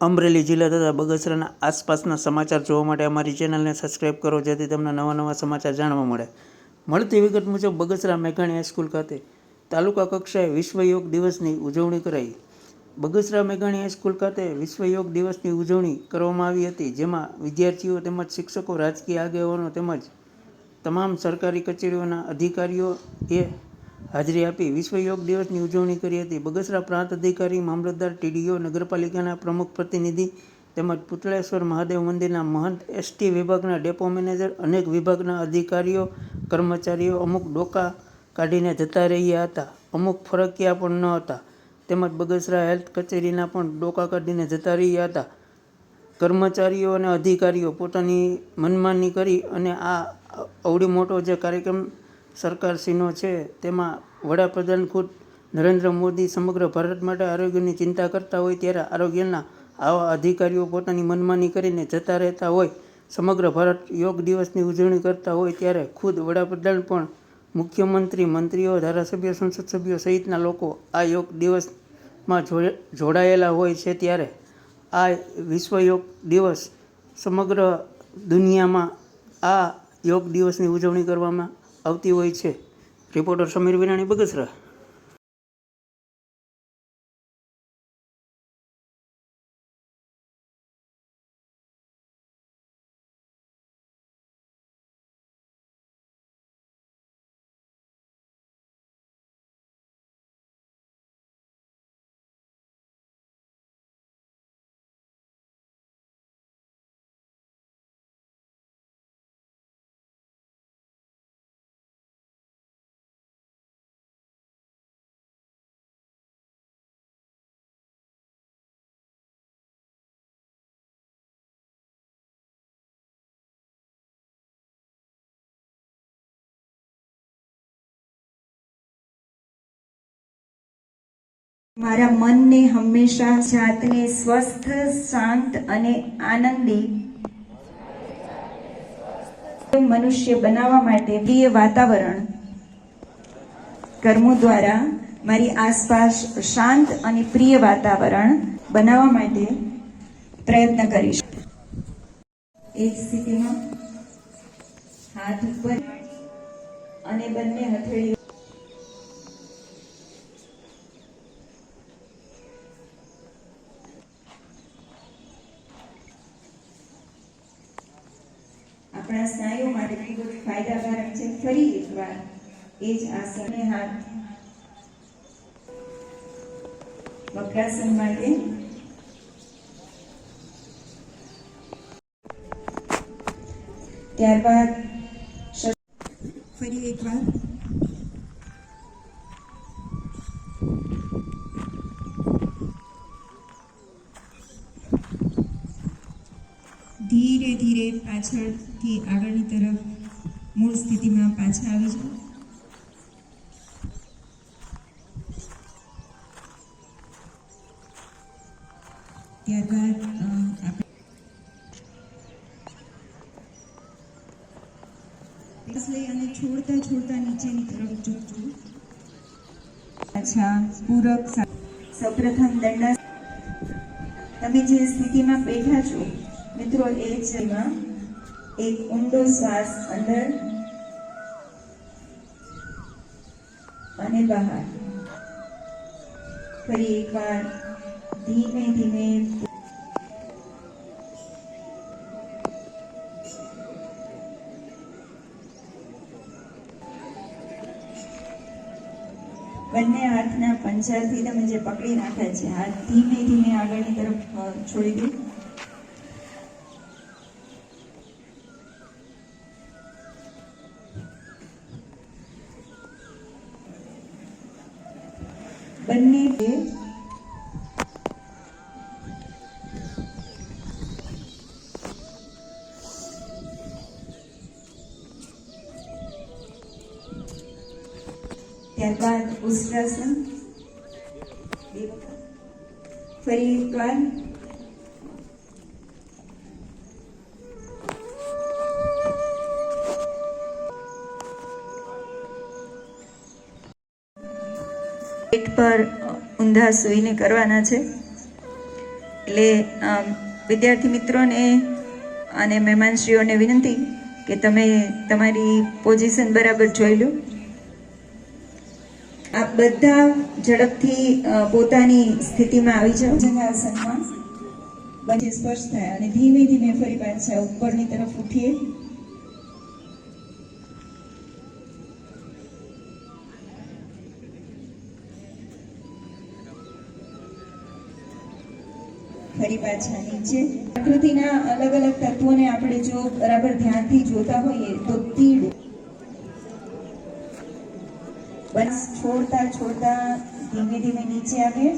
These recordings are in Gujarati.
અમરેલી જિલ્લા તથા બગસરાના આસપાસના સમાચાર જોવા માટે અમારી ચેનલને સબસ્ક્રાઈબ કરો, જેથી તમને નવા નવા સમાચાર જાણવા મળે. મળતી વિગત મુજબ બગસરા મેઘાણી હાઈસ્કૂલ ખાતે તાલુકા કક્ષાએ વિશ્વ યોગ દિવસની ઉજવણી કરાઈ. બગસરા મેઘાણી હાઈસ્કૂલ ખાતે વિશ્વ યોગ દિવસની ઉજવણી કરવામાં આવી હતી, જેમાં વિદ્યાર્થીઓ તેમજ શિક્ષકો રાજકીય આગેવાનો તેમજ તમામ સરકારી કચેરીઓના અધિકારીઓએ હાજરી આપી. વિશ્વ યોગ દિવસની ઉજવણી કરી હતી. બગસરા પ્રાંત અધિકારી, મામલતદાર, ટીડીઓ, નગરપાલિકાના પ્રમુખ પ્રતિનિધિ તેમજ પુતળેશ્વર મહાદેવ મંદિરના મહંત એસટી વિભાગના ડેપો મેનેજર, અનેક વિભાગના અધિકારીઓ, કર્મચારીઓ અમુક ડોકા કાઢીને જતા રહ્યા હતા. અમુક ફરકિયા પણ ન હતા. તેમજ બગસરા હેલ્થ કચેરીના પણ ડોકા કાઢીને જતા રહ્યા હતા. કર્મચારીઓ અને અધિકારીઓ પોતાની મનમાની કરી અને આ અવડી મોટો જે કાર્યક્રમ સરકારશ્રીનો છે, તેમાં વડાપ્રધાન ખુદ નરેન્દ્ર મોદી સમગ્ર ભારત માટે આરોગ્યની ચિંતા કરતા હોય ત્યારે આરોગ્યના આવા અધિકારીઓ પોતાની મનમાની કરીને જતા રહેતા હોય, સમગ્ર ભારત યોગ દિવસની ઉજવણી કરતા હોય ત્યારે ખુદ વડાપ્રધાન પણ મુખ્યમંત્રી, મંત્રીઓ, ધારાસભ્ય, સંસદ સભ્યો સહિતના લોકો આ યોગ દિવસમાં જોડે જોડાયેલા હોય છે ત્યારે આ વિશ્વ યોગ દિવસ સમગ્ર દુનિયામાં આ યોગ દિવસની ઉજવણી કરવામાં આવતી હોય છે. રિપોર્ટર સમીર વિરાણી બગસરા. મારા મનને હંમેશા જાતને સ્વસ્થ, શાંત અને આનંદી મનુષ્ય બનાવવા માટે પ્રિય વાતાવરણ કર્મો દ્વારા મારી આસપાસ શાંત અને પ્રિય વાતાવરણ બનાવવા માટે પ્રયત્ન કરીશ. એક સ્થિતિમાં હાથ ઉપર અને બંને હથેળીઓ આપણા સ્નાયુઓ માટે ખૂબ જ ફાયદાકારક છે, ફરી એકવાર. એ જ આસનને હાથ. વક્રાસન માટે. ત્યારબાદ ફરી એકવાર. ધીરે ધીરે પાછળથી આગળની તરફ મૂળ સ્થિતિમાં પાછા આવી જાઓ ત્યારબાદ અને છોડતા છોડતા નીચેની તરફ જોજો પાછા પૂરક સૌપ્રથમ દંડા તમે જે સ્થિતિમાં બેઠા છો, મિત્રો, એ જમાં એક ઊંડો શ્વાસ અંદર અને બહાર. ફરી એકવાર ધીમે ધીમે બંને હાથના પંજાથી તમે જે પકડી રાખ્યા છે, હાથ ધીમે ધીમે આગળની તરફ છોડી દો. બંને બે ત્યારબાદ ઉષ્ટ્રાસન બે વખત ફરી એકવાર ઊંધા સૂઈને કરવાના છે. એટલે વિદ્યાર્થી મિત્રોને અને મહેમાનશ્રીઓને વિનંતી કે તમે તમારી પોઝિશન બરાબર જોઈ લો. આપ બધા ઝડપથી પોતાની સ્થિતિમાં આવી જાઓ. જંગાસનમાં બંને સ્પર્શ થાય અને ધીમે ધીમે ફરી પાછા ઉપરની તરફ ઉઠીએ. ફરી પાછા નીચે પ્રકૃતિના અલગ અલગ તત્વોને આપણે જો બરાબર ધ્યાનથી જોતા હોઈએ તો તીડ બસ છોડતા છોડતા ધીમે ધીમે નીચે આવે.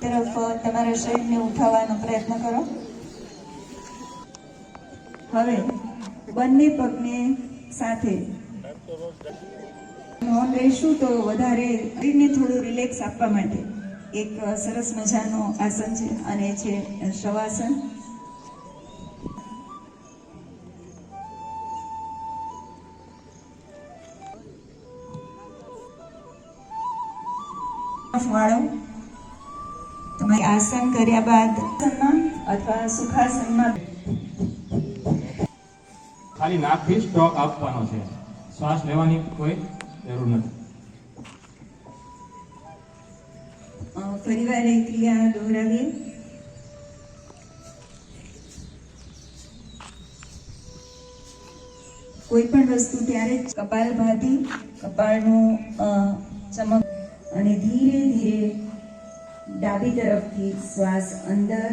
તરફ તમારા શરીરને ઉઠાવવાનો પ્રયત્ન કરો. હવે બંને પગને સાથે નોન રહેશું તો વધારે શરીરને થોડું રિલેક્સ આપવા માટે. એક સરસ મજાનું આસન છે અને છે શવાસન. વાળો તમારે આસન કર્યા બાદ અથવા સુખાસનમાં ખાલી નાકથી સ્ટોક આપવાનો છે. શ્વાસ લેવાની કોઈ જરૂર નથી. ફરીવાર એ ક્રિયા દોહરાવીએ કોઈ પણ વસ્તુ ત્યારે કપાલ ભાતી, કપાળનું ચમક અને ધીરે ધીરે ડાબી તરફથી શ્વાસ અંદર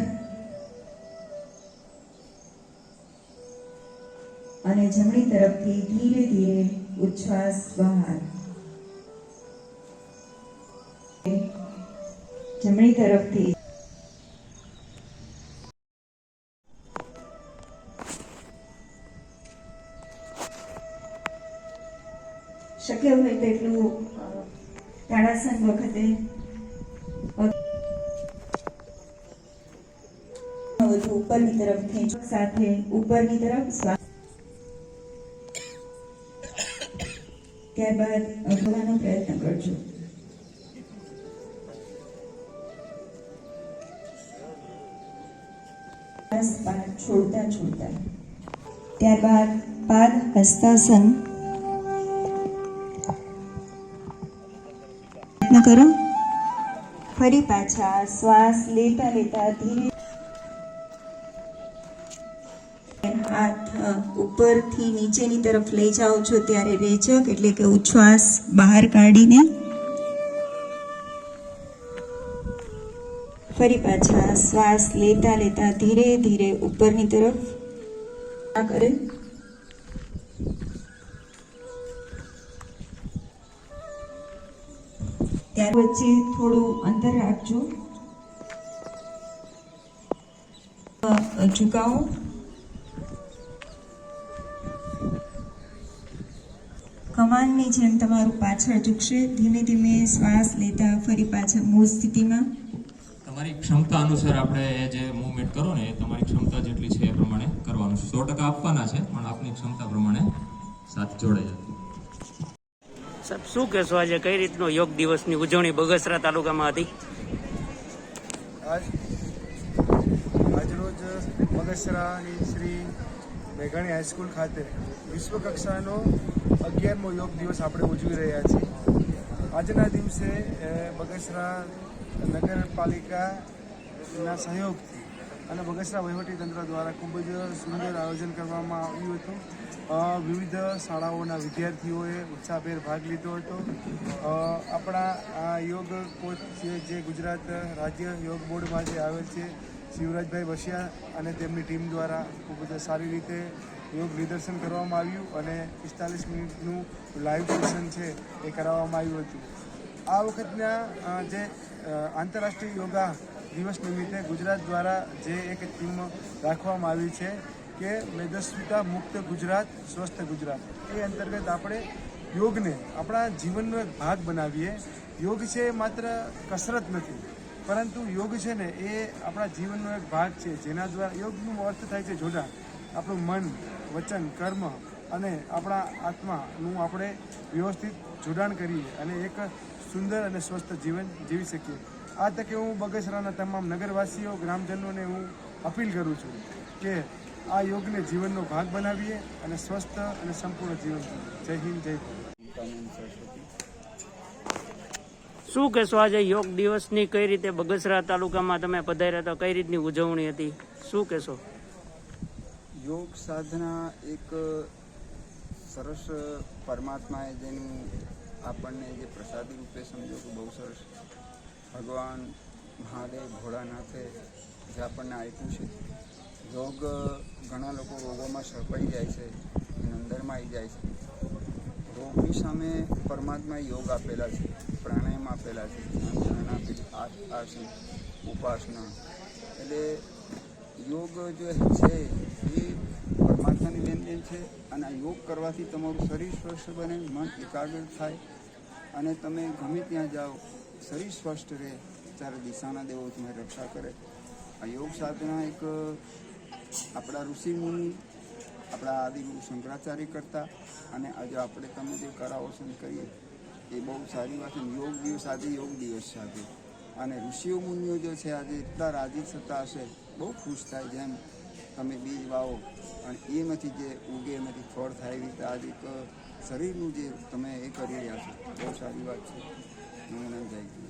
અને જમણી તરફથી ધીરે ધીરે ઉચ્છ્વાસ બહાર. જમણી તરફથી. શક્ય હોય તેટલું અ, તાળાસન વખતે વધુ ઉપરની તરફ ખેંચો સાથે ઉપરની તરફ શ્વાસ. ત્યારબાદ અડવાનો પ્રયત્ન કરજો. બહાર છોડતા છોડતા. ત્યારબાદ પાદ હસ્તાસન. પ્રયત્ન કરો. ફરી પાછા શ્વાસ લેતા લેતા ધીરે હાથ ઉપરથી નીચેની તરફ લઈ જાઓ છો ત્યારે રેચક એટલે કે ઉચ્છ્વાસ બહાર કાઢીને ફરી પાછા શ્વાસ લેતા લેતા ધીરે ધીરે ઉપરની તરફ આ કરે. ત્યાર વચ્ચે થોડું અંતર રાખજો. ઝુકાવો. કમાનની જેમ તમારું પાછળ ઝૂકશે. ધીમે ધીમે શ્વાસ લેતા ફરી પાછા મૂળ સ્થિતિમાં. તમારી ક્ષમતા અનુસાર આપણે જે મૂવમેન્ટ કરો ને એ તમારી ક્ષમતા જેટલી છે એ પ્રમાણે કરવાનું છે. સો ટકા આપવાના છે પણ આપની ક્ષમતા પ્રમાણે સાથ જોડાઈ જતું સાહેબ શું કહેશો આજે? કઈ રીતનો યોગ દિવસની ઉજવણી બગસરા તાલુકામાં હતી? આજ આજરોજ બગસરાની શ્રી મેઘાણી હાઈસ્કૂલ ખાતે વિશ્વ કક્ષાનો અગિયારમો યોગ દિવસ આપણે ઉજવી રહ્યા છીએ. આજના દિવસે બગસરા નગરપાલિકાના સહયોગથી અને બગસરા વહીવટીતંત્ર દ્વારા ખૂબ જ સુંદર આયોજન કરવામાં આવ્યું હતું. વિવિધ શાળાઓના વિદ્યાર્થીઓએ ઉત્સાહભેર ભાગ લીધો હતો. આપણા આ યોગ કોચ છે, જે ગુજરાત રાજ્ય યોગ બોર્ડમાં જે આવેલ છે, શિવરાજભાઈ બસિયા અને તેમની ટીમ દ્વારા ખૂબ જ સારી રીતે યોગ નિદર્શન કરવામાં આવ્યું અને પિસ્તાલીસ મિનિટનું લાઈવ સેશન છે, એ કરાવવામાં આવ્યું હતું. આ વખતના જે આંતરરાષ્ટ્રીય યોગા દિવસ નિમિત્તે ગુજરાત દ્વારા જે એક ટીમ રાખવામાં આવી છે કે મેદસ્વિતા મુક્ત ગુજરાત, સ્વસ્થ ગુજરાત. એ અંતર્ગત આપણે યોગને, આપણા જીવનનો એક ભાગ બનાવીએ. યોગ છે એ માત્ર કસરત નથી, પરંતુ યોગ છે ને એ આપણા જીવનનો એક ભાગ છે. જેના દ્વારા યોગનું અર્થ થાય છે જોડાણ આપણું મન, વચન, કર્મ અને આપણા આત્માનું આપણે વ્યવસ્થિત જોડાણ કરીએ. અને એક સુંદર અને સ્વસ્થ જીવન જીવી શકીએ. આ તકે હું બગસરાના તમામ નગરવાસીઓ ગ્રામજનોને હું અપીલ કરું છું કે આ યોગને જીવનનો ભાગ બનાવીએ અને સ્વસ્થ અને સંપૂર્ણ જીવન જય હિન્દ જય શું કહેશો આજે યોગ દિવસની કઈ રીતે બગસરા તાલુકામાં તમે પધાર્યા હતા? કઈ રીતની ઉજવણી હતી? શું કહેશો? યોગ સાધના એક સરસ પરમાત્માએ જેનું આપણને જે પ્રસાદી રૂપે સમજો કે બહુ સરસ ભગવાન મહાદેવ ભોળાનાથે જે આપણને આપ્યું છે યોગ ઘણા લોકો રોગોમાં સળપાઈ જાય છે, નંદરમાં આવી જાય છે. રોગની સામે પરમાત્મા યોગ આપેલા છે, પ્રાણાયામ આપેલા છે ધ્યાન ઉપાસના. એટલે યોગ જો છે એ પરમાત્માની લેનદેન છે અને આ યોગ કરવાથી તમારું શરીર સ્વસ્થ બને, મન એકાગ્ર થાય અને તમે ગમે ત્યાં જાઓ, શરીર સ્વસ્થ રહે, ત્યારે દિશાના દેવો તમે રક્ષા કરે. આ યોગ સાધના એક, આપણા ઋષિ મુનિ, આપણા આદિગુરુ શંકરાચાર્ય કરતા અને આજે આપણે તમે જે કરાવોશન કરીએ, એ બહુ સારી વાત યોગ દિવસ આજે યોગ દિવસ છે અને ઋષિઓ મુનિઓ જે છે આજે એટલા રાજી થતા હશે, બહુ ખુશ થાય જેમ તમે બીજ વાવો. અને એમાંથી જે ઉગે, એમાંથી ફળ થાય એવી રીતે આજે એક શરીરનું જે તમે એ કરી રહ્યા છો. બહુ સારી વાત છે. નમૂના જાય